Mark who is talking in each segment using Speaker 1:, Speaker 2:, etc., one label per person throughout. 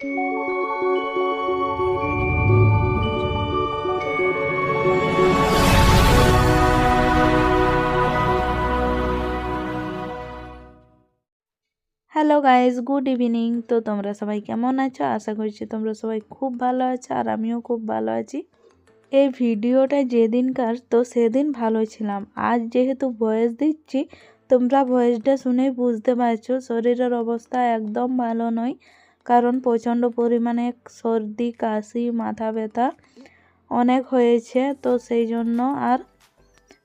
Speaker 1: Hello guys good evening তো তোমরা সবাই কেমন আছো? আশা করছি তোমরা সবাই খুব ভালো আছো আর আমিও খুব ভালো আছি। এই ভিডিওটা যেদিনকার, তো সেদিন ভালো ছিলাম। আজ যেহেতু ভয়েস দিচ্ছি, তোমরা ভয়েসটা শুনেই বুঝতে পারছ, শরীরের অবস্থা একদম ভালো নয়। কারণ প্রচণ্ড পরিমাণে সর্দি, কাশি, মাথা ব্যথা অনেক হয়েছে। তো সেই জন্য আর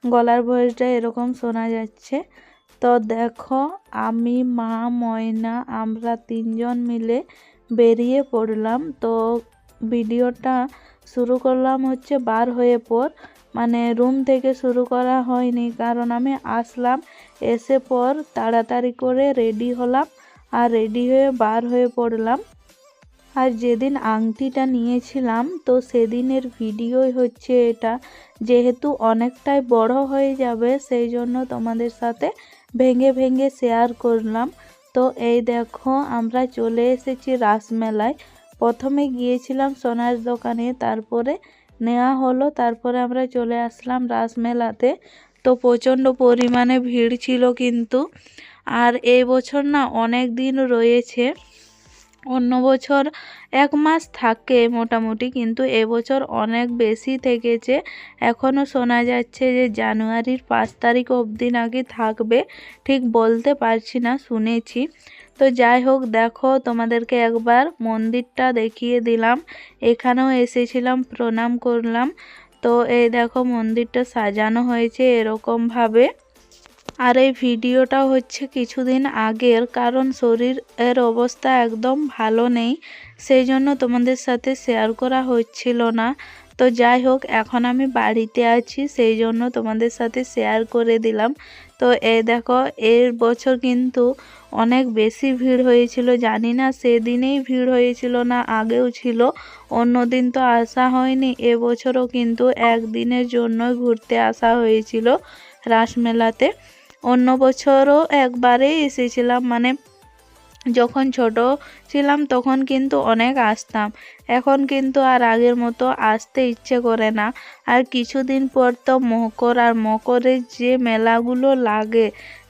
Speaker 1: গলার ভয়েসটা এরকম শোনা যাচ্ছে। তো দেখো, আমি, মা, ময়না, আমরা তিনজন মিলে বেরিয়ে পড়লাম। তো ভিডিওটা শুরু করলাম হচ্ছে বার হয়ে পর। মানে রুম থেকে শুরু করা হয়নি, কারণ আমি আসলাম, এসে পর তাড়াতাড়ি করে রেডি হলাম। আর রেডি হয়ে বার হয়ে পড়লাম। আর যেদিন আংটিটা নিয়েছিলাম, তো সেদিনের ভিডিওই হচ্ছে এটা। যেহেতু অনেকটাই বড় হয়ে যাবে, সেই জন্য তোমাদের সাথে ভেঙে ভেঙে শেয়ার করলাম। তো এই দেখো, আমরা চলে এসেছি রাসমেলায়। প্রথমে গিয়েছিলাম সোনার দোকানে, তারপরে নেওয়া হলো, তারপরে আমরা চলে আসলাম রাসমেলাতে। তো প্রচণ্ড পরিমাণে ভিড় ছিল কিন্তু। আর এই বছর না অনেক দিন রয়েছে। অন্য বছর এক মাস থাকে মোটামুটি, কিন্তু এবছর অনেক বেশি থেকেছে। এখনও শোনা যাচ্ছে যে জানুয়ারির পাঁচ তারিখ অবধি নাকি থাকবে। ঠিক বলতে পারছি না, শুনেছি। তো যাই হোক, দেখো, তোমাদেরকে একবার মন্দিরটা দেখিয়ে দিলাম। এখানেও এসেছিলাম, প্রণাম করলাম। তো এই দেখো, মন্দিরটা সাজানো হয়েছে এরকমভাবে। আর এই ভিডিওটা হচ্ছে কিছুদিন আগের, কারণ শরীরের অবস্থা একদম ভালো নেই সেই জন্য তোমাদের সাথে শেয়ার করা হচ্ছিল না। তো যাই হোক, এখন আমি বাড়িতে আছি সেই জন্য তোমাদের সাথে শেয়ার করে দিলাম। তো এই দেখো, এর বছর কিন্তু অনেক বেশি ভিড় হয়েছিল, জানি না সেদিনেই ভিড় হয়েছিল না, আগেও ছিল, অন্য দিন তো আসা হয়নি এবছরও কিন্তু একদিনের জন্য ঘুরতে আসা হয়েছিল রাসমেলাতে। অন্য বছরও একবারেই এসেছিলাম মানে যখন ছোট ছিলাম তখন কিন্তু অনেক আসতাম। এখন কিন্তু আর আগের মতো আসতে ইচ্ছে করে না। আর কিছুদিন পর তো মকর, আর মকরের যে মেলাগুলো লাগে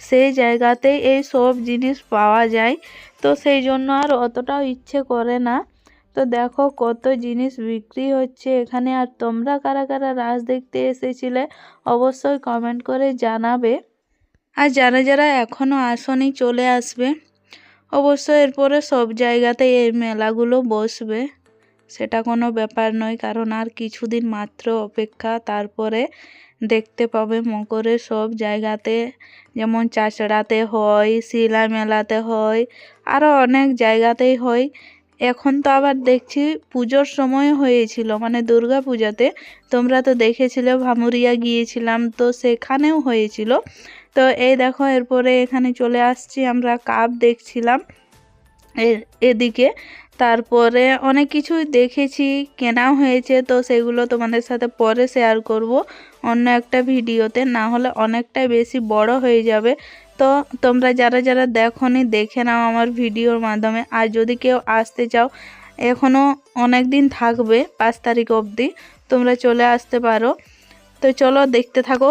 Speaker 1: সেই জায়গাতেই এই সব জিনিস পাওয়া যায়। তো সেই জন্য আর অতটাও ইচ্ছে করে না। তো দেখো কত জিনিস বিক্রি হচ্ছে এখানে। আর তোমরা কারা কারা রাস দেখতে এসেছিলে অবশ্যই কমেন্ট করে জানাবে। আর যারা যারা এখনও আসনি চলে আসবে অবশ্য এরপরে সব জায়গাতে এই মেলাগুলো বসবে। সেটা কোনো ব্যাপার নয়, কারণ আর কিছুদিন মাত্র অপেক্ষা, তারপরে দেখতে পাবে মকরের সব জায়গাতে। যেমন চাচড়াতে হয়, শিলা মেলাতে হয় আরও অনেক জায়গাতেই হয়। এখন তো আবার দেখছি পুজোর সময় হয়েছিল মানে দুর্গা পূজাতে। তোমরা তো দেখেছিলে, ভামুরিয়া গিয়েছিলাম, তো সেখানেও হয়েছিল। তো এই দেখো, এরপরে এখানে চলে আসছি আমরা, কাপ দেখছিলাম এদিকে। তারপরে অনেক কিছুই দেখেছি, কেনাও হয়েছে, তো সেগুলো তোমাদের সাথে পরে শেয়ার করব। অন্য একটা ভিডিওতে, না হলে অনেকটাই বেশি বড় হয়ে যাবে। তো তোমরা যারা যারা দেখো দেখে নাও আমার ভিডিওর মাধ্যমে। আর যদি কেউ আসতে চাও এখনও অনেক দিন থাকবে, পাঁচ তারিখ অবধি, তোমরা চলে আসতে পারো। তো চলো দেখতে থাকো।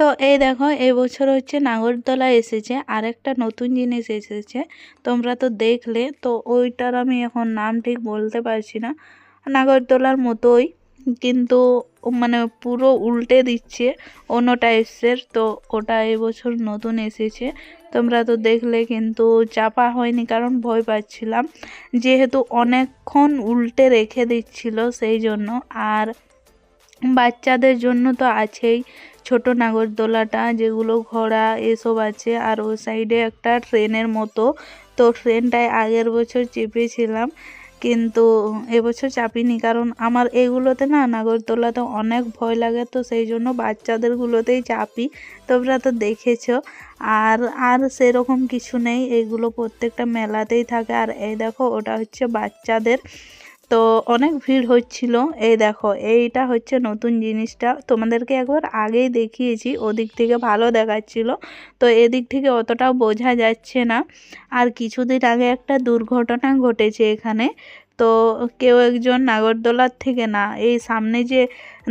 Speaker 1: তো এই দেখো, এই বছর হচ্ছে নাগরদোলা এসেছে আর একটা নতুন জিনিস এসেছে, তোমরা তো দেখলে, তো ওইটার আমি এখন নাম ঠিক বলতে পারছি না, নাগরদোলার মতোই, কিন্তু মানে পুরো উল্টে দিচ্ছে অন্য টাইপসের তো ওটা এবছর নতুন এসেছে, তোমরা তো দেখলে কিন্তু চাপা হয়নি, কারণ ভয় পাচ্ছিলাম, যেহেতু অনেকক্ষণ উল্টে রেখে দিচ্ছিল, সেই জন্য, আর বাচ্চাদের জন্য তো আছেই ছোট নাগরদোলাটা, যেগুলো ঘোড়া এসব আছে। আর ওই সাইডে একটা ট্রেনের মতো। তো ট্রেনটায় আগের বছর চেপেছিলাম, কিন্তু এবছর চাপিনি। কারণ আমার এগুলোতে না, নাগরদোলাতে অনেক ভয় লাগে, তো সেই জন্য বাচ্চাদেরগুলোতেই চাপি। তোমরা তো দেখেছ। আর আর সেরকম কিছু নেই। এগুলো প্রত্যেকটা মেলাতেই থাকে। আর এই দেখো, ওটা হচ্ছে বাচ্চাদের তো অনেক ভিড় হচ্ছিল। এই দেখো, এইটা হচ্ছে নতুন জিনিসটা। তোমাদেরকে একবার আগেই দেখিয়েছি, ওদিক থেকে ভালো দেখাচ্ছিল। তো এদিক থেকে অতটাও বোঝা যাচ্ছে না। আর কিছুদিন আগে একটা দুর্ঘটনা ঘটেছে এখানে। তো কেউ একজন নাগরদোলার থেকে না, এই সামনে যে,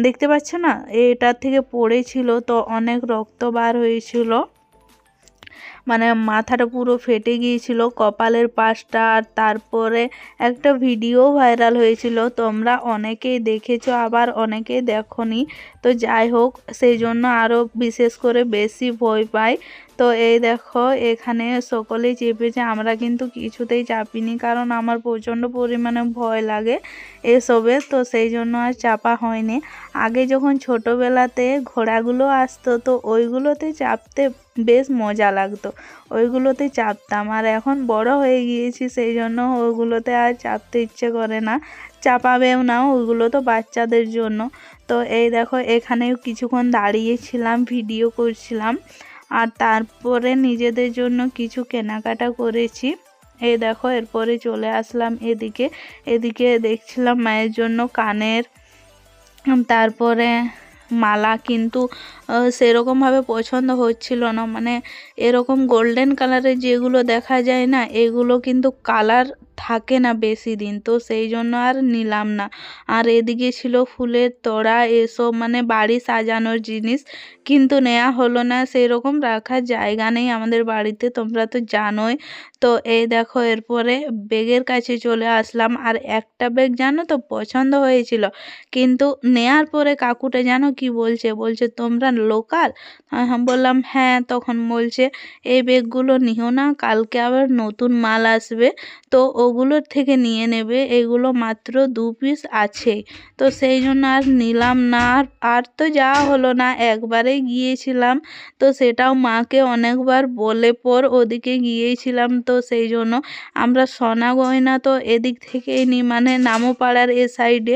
Speaker 1: দেখতে পাচ্ছ না? এটার থেকে পড়েছিল, তো অনেক রক্ত বার হয়েছিল। মানে মাথাটা পুরো ফেটে গিয়েছিল, কপালের পাশটা, আর তারপরে একটা ভিডিও ভাইরাল হয়েছিল। তোমরা অনেকেই দেখেছ, আবার অনেকেই দেখনি। তো যাই হোক, সেই জন্য আরও বিশেষ করে বেশি ভয় পাই তো এই দেখো, এখানে সকলেই চেপেছে আমরা কিন্তু কিছুতেই চাপিনি, কারণ আমার প্রচণ্ড পরিমাণে ভয় লাগে এসবে, তো সেই জন্য আর চাপা হয়নি। আগে যখন ছোটোবেলাতে ঘোড়াগুলো আসতো, তো ওইগুলোতে চাপতে বেশ মজা লাগতো, ওইগুলোতে চাপতাম। আর এখন বড় হয়ে গিয়েছি, সেই জন্য ওইগুলোতে আর চাপতে ইচ্ছে করে না। চাপাবেও না ওইগুলো তো বাচ্চাদের জন্য। তো এই দেখো, এখানেও কিছুক্ষণ দাঁড়িয়েছিলাম, ভিডিও করছিলাম, আর তারপরে নিজেদের জন্য কিছু কেনাকাটা করেছি। এই দেখো, এরপরে চলে আসলাম এদিকে। এদিকে দেখছিলাম মায়ের জন্য কানের, তারপরে মালা কিন্তু সেরকমভাবে পছন্দ হচ্ছিল না। মানে এরকম গোল্ডেন কালারের যেগুলো দেখা যায় না, এগুলো কিন্তু কালার থাকে না বেশি দিন। তো সেই জন্য আর নিলাম না। আর এদিকে ছিল ফুলের তোড়া এসব মানে বাড়ি সাজানোর জিনিস। কিন্তু নেওয়া হলো না সেই রকম রাখার জায়গা নেই আমাদের বাড়িতে, তোমরা তো জানোই। তো এই দেখো, এরপরে ব্যাগের কাছে চলে আসলাম। আর একটা ব্যাগ জানো তো, পছন্দ হয়েছিল। কিন্তু নেয়ার পরে কাকুটা জানো কি বলছে? বলছে, তোমরা লোকাল? বললাম হ্যাঁ তখন বলছে, এই ব্যাগগুলো নিও না, কালকে আবার নতুন মাল আসবে। তো ওগুলোর থেকে নিয়ে নেবে, এগুলো মাত্র দু পিস আছে। তো সেই জন্য আর নিলাম না, আর তো যাওয়া হলো না একবারেই গিয়েছিলাম। তো সেটাও মাকে অনেকবার বলে পর ওদিকে গিয়েছিলাম। তো সেই জন্য আমরা সোনা গয়না তো এদিক থেকেই নিই মানে নামোপাড়ার এ সাইডে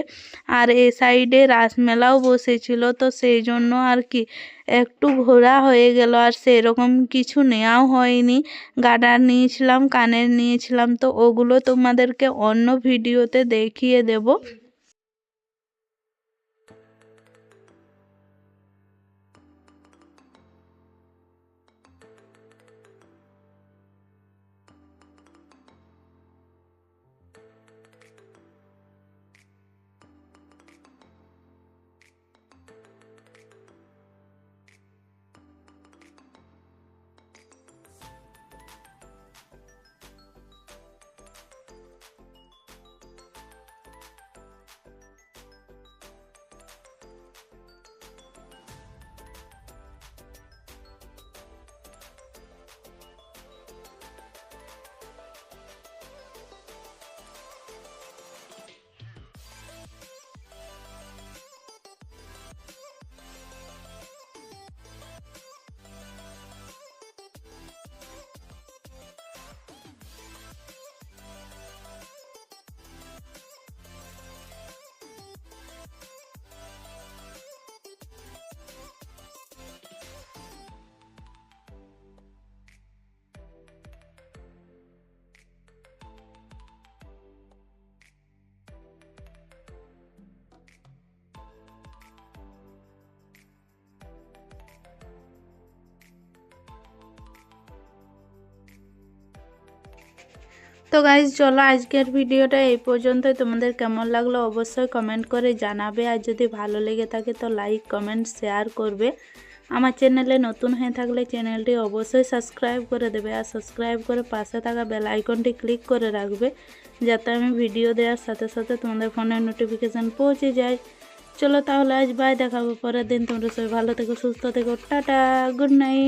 Speaker 1: আর এ সাইডে রাসমেলাও বসেছিল, তো সেই জন্য আর কি একটু ঘোরা হয়ে গেল আর সেরকম কিছু নেওয়াও হয়নি। গাডার নিয়েছিলাম, কানের নিয়েছিলাম, তো ওগুলো তোমাদেরকে অন্য ভিডিওতে দেখিয়ে দেব। তো গাইজ চলো আজকের ভিডিওটা এই পর্যন্তই। তোমাদের কেমন লাগল অবশ্যই কমেন্ট করে জানাবে। আর যদি ভালো লেগে থাকে তো লাইক কমেন্ট শেয়ার করবে। আমার চ্যানেলে নতুন হয়ে থাকলে চ্যানেলটি অবশ্যই সাবস্ক্রাইব করে দেবে। আর সাবস্ক্রাইব করে পাশে থাকা বেল আইকনটি ক্লিক করে রাখবে। যাতে আমি ভিডিও দেওয়ার সাথে সাথে তোমাদের ফোনে নোটিফিকেশান পৌঁছে যায়। চলো তাহলে আজ বাই দেখাবো পরের দিন। তোমরা সবাই ভালো থেকো, সুস্থ থেকো। Tata good night